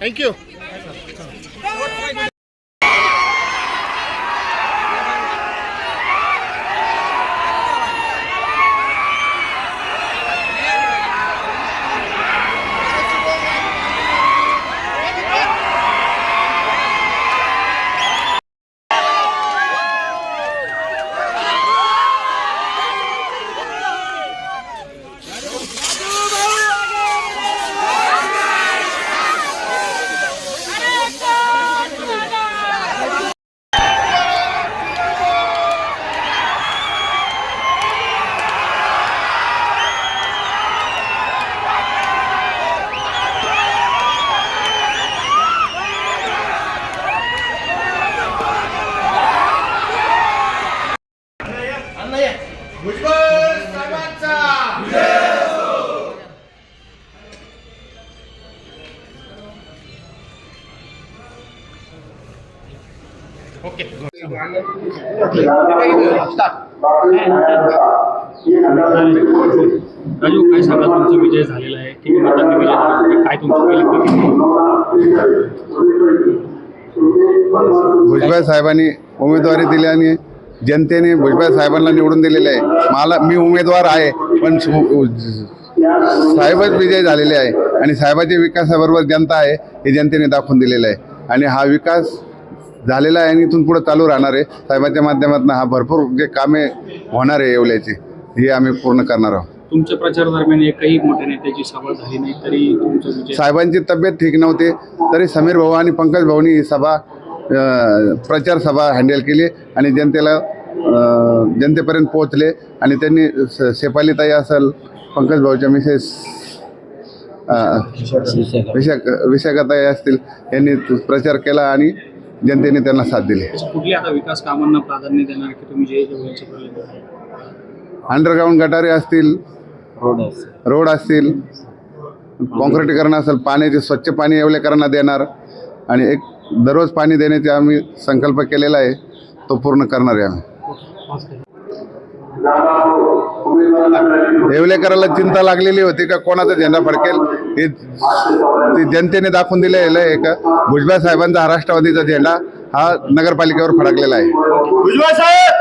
Thank you Bhujbal साहेबांचा okay. Raju काय सांगा? तुमचा विजय झालेला आहे. किती मतांनी विजय आहे. काय तुमची पहिली प्रतिक्रिया? भुजबळ साहेबांनी उमेदवारी दिली आणि जनतेने भुजबळ साहेबांना निवडून दिलेले आहे. मला मी उमेदवार आहे पण साहेबच विजय झालेले आहे. आणि साहेबाच्या विकासाबरोबर जनता आहे हे जनतेने दाखवून दिलेलं आहे. आणि हा विकास झालेला आहे आणि इथून पुढे चालू राहणार आहे. साहेबाच्या माध्यमातून हा भरपूर जे कामे होणार आहे येवल्याची हे आम्ही पूर्ण करणार आहोत. तुमच्या प्रचारादरम्यान एकही मोठ्या नेत्याची सभा झाली नाही तरी साहेबांची तब्येत ठीक नव्हती तरी समीर भाऊ आणि पंकज भाऊनी ही सभा प्रचार सभा हँडल केली आणि जनतेला जनतेपर्यंत पोहोचले आणि त्यांनी स- शेफालीताई असेल पंकज भाऊच्या मिसेस विशाख. विशाखाताई असतील यांनी प्रचार केला आणि जनतेने त्यांना साथ दिली. कुठल्या आता विकास कामांना प्राधान्य देणार की तुम्ही जे? अंडरग्राऊंड गटारे असतील रोड असतील कॉन्क्रिटीकरण असेल पाण्याचे स्वच्छ पाणी येवलेकरांना देणार. आणि एक दररोज पाणी देण्याचे आम्ही संकल्प केलेला आहे तो पूर्ण करणार आहे आम्ही. येवलेकराला चिंता लागलेली होती का कोणाचा झेंडा फडकेल? हे ते जनतेने दाखवून दिलेलं आहे का? भुजबळ साहेबांचा हा राष्ट्रवादीचा झेंडा हा नगरपालिकेवर फडकलेला आहे. भुजबळ साहेब!